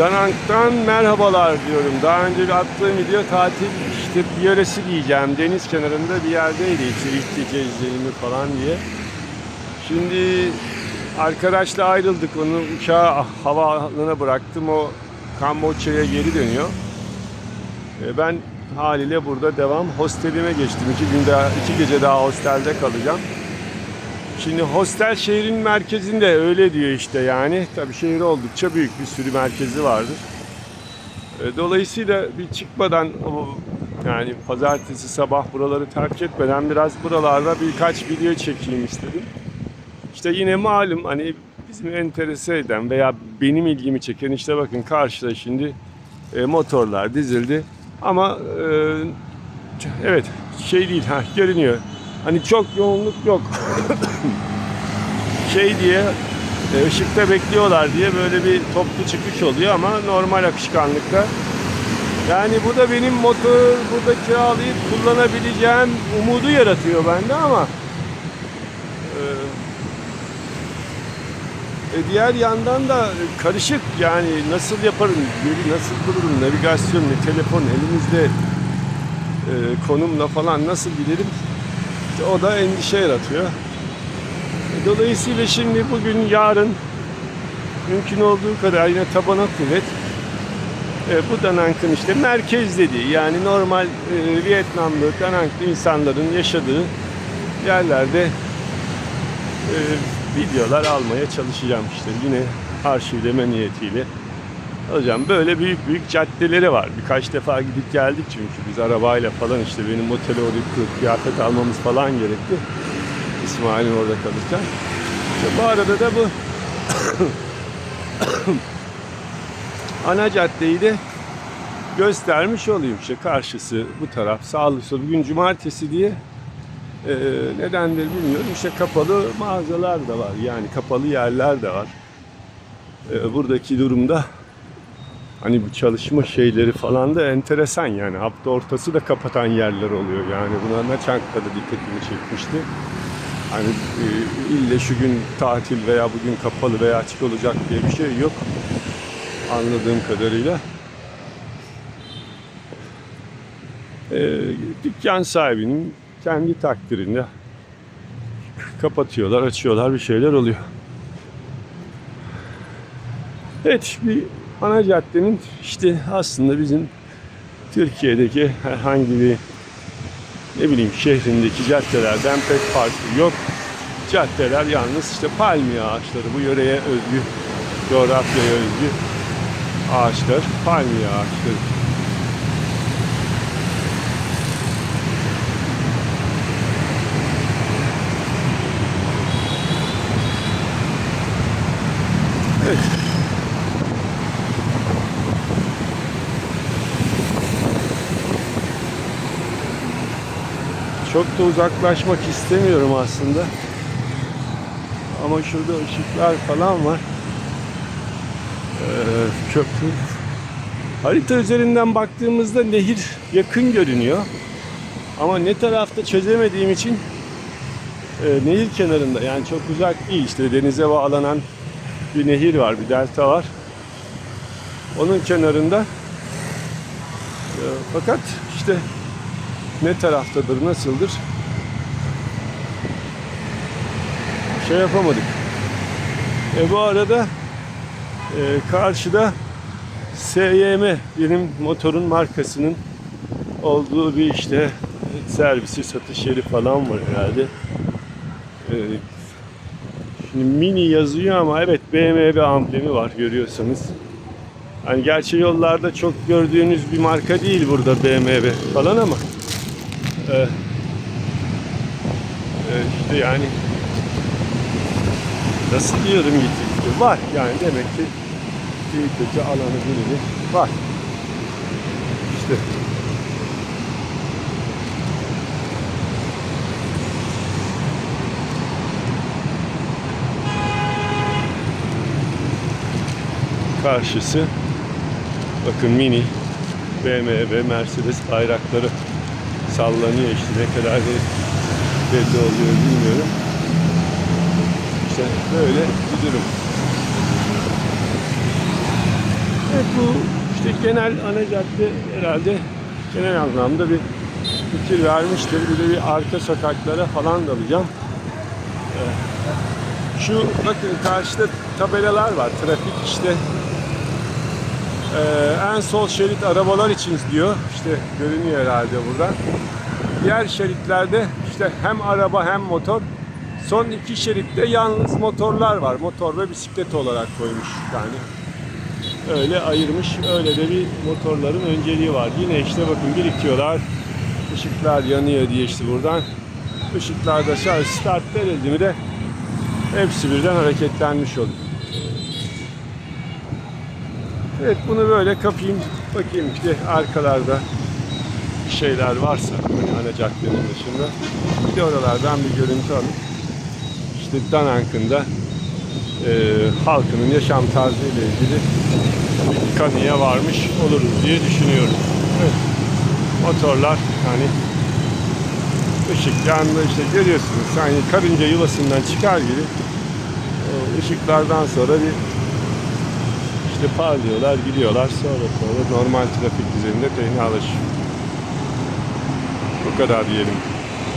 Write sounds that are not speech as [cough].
Danank'tan merhabalar diyorum. Daha önce bir attığım video tatil işte bir yöresi diyeceğim. Deniz kenarında bir yerdeydi. Gece izlenimi falan diye. Şimdi arkadaşla ayrıldık. Onu uçağa havaalanına bıraktım. O Kamboçya'ya geri dönüyor. E, Ben haliyle burada devam. Hostelime geçtim. İki gün daha, iki gece daha hostelde kalacağım. Şimdi hostel şehrin merkezinde öyle diyor işte yani. Tabii şehir oldukça büyük bir sürü merkezi vardır. E, Dolayısıyla bir çıkmadan yani pazartesi sabah buraları terk etmeden biraz buralarda birkaç video çekeyim istedim. İşte yine malum hani bizim enterese eden veya benim ilgimi çeken işte bakın karşıda şimdi e, motorlar dizildi. Ama e, evet şey değil ha görünüyor. Hani çok yoğunluk yok. [laughs] şey diye e, ışıkta bekliyorlar diye böyle bir toplu çıkış oluyor ama normal akışkanlıkta. Yani bu da benim motor burada kiralayıp kullanabileceğim umudu yaratıyor bende ama e, e, diğer yandan da karışık yani nasıl yaparım, yeri nasıl bulurum, navigasyon, ne telefon elimizde e, konumla falan nasıl giderim İşte o da endişe yaratıyor. Dolayısıyla şimdi bugün yarın mümkün olduğu kadar yine tabana kuvvet e, bu Danank'ın işte merkez dediği yani normal e, Vietnamlı Dananklı insanların yaşadığı yerlerde e, videolar almaya çalışacağım işte yine arşivleme niyetiyle alacağım. Böyle büyük büyük caddeleri var. Birkaç defa gidip geldik çünkü biz arabayla falan işte benim otele uğrayıp kıyafet almamız falan gerekti. İsmail'in orada kalırken. İşte bu arada da bu [coughs] ana caddeyi de göstermiş olayım. İşte karşısı bu taraf sağlı sol bugün cumartesi diye e, nedendir bilmiyorum. İşte kapalı mağazalar da var. Yani kapalı yerler de var. E, buradaki durumda hani bu çalışma şeyleri falan da enteresan yani. Hafta ortası da kapatan yerler oluyor. Yani buna da Çankırı'da dikkatimi çekmişti hani e, ille şu gün tatil veya bugün kapalı veya açık olacak diye bir şey yok anladığım kadarıyla. Ee, dükkan sahibinin kendi takdirinde kapatıyorlar, açıyorlar bir şeyler oluyor. Evet, bir ana caddenin işte aslında bizim Türkiye'deki herhangi bir ne bileyim şehrindeki caddelerden pek farkı yok. Caddeler yalnız işte palmiye ağaçları bu yöreye özgü, coğrafyaya özgü ağaçlar, palmiye ağaçları. Evet. Çok da uzaklaşmak istemiyorum aslında. Ama şurada ışıklar falan var. Ee, köprü. Harita üzerinden baktığımızda nehir yakın görünüyor. Ama ne tarafta çözemediğim için e, nehir kenarında yani çok uzak değil işte denize bağlanan bir nehir var, bir delta var. Onun kenarında e, fakat işte ne taraftadır, nasıldır şey yapamadık. E bu arada e, karşıda SYM benim motorun markasının olduğu bir işte servisi satış yeri falan var herhalde. E, şimdi mini yazıyor ama evet BMW amblemi var görüyorsanız. Hani gerçi yollarda çok gördüğünüz bir marka değil burada BMW falan ama e, e, işte yani nasıl diyorum gitti var yani demek ki büyükçe alanı birini var. İşte. Karşısı bakın mini BMW, Mercedes bayrakları sallanıyor işte ne kadar belli oluyor bilmiyorum. İşte böyle bir durum. Evet bu işte genel ana cadde herhalde genel anlamda bir fikir vermiştir. Bir de bir arka sokaklara falan dalacağım. Ee, Şu bakın karşıda tabelalar var. Trafik işte ee, en sol şerit arabalar için diyor. İşte görünüyor herhalde burada. Diğer şeritlerde işte hem araba hem motor. Son iki şeritte yalnız motorlar var. Motor ve bisiklet olarak koymuş yani. Öyle ayırmış. Öyle de bir motorların önceliği var. Yine işte bakın birikiyorlar. Işıklar yanıyor diye işte buradan. Işıklarda şarj start verildi mi de hepsi birden hareketlenmiş oluyor. Evet bunu böyle kapayım. Bakayım işte arkalarda bir şeyler varsa hani ana caddenin dışında. Bir de oralardan bir görüntü alıp işte Danankın'da e, halkının yaşam tarzı ile ilgili bir kanıya varmış oluruz diye düşünüyorum. Evet. Motorlar hani ışık yanında işte görüyorsunuz hani karınca yuvasından çıkar gibi o ışıklardan sonra bir işte parlıyorlar gidiyorlar sonra sonra normal trafik düzeninde tehnalaş. Bu kadar diyelim.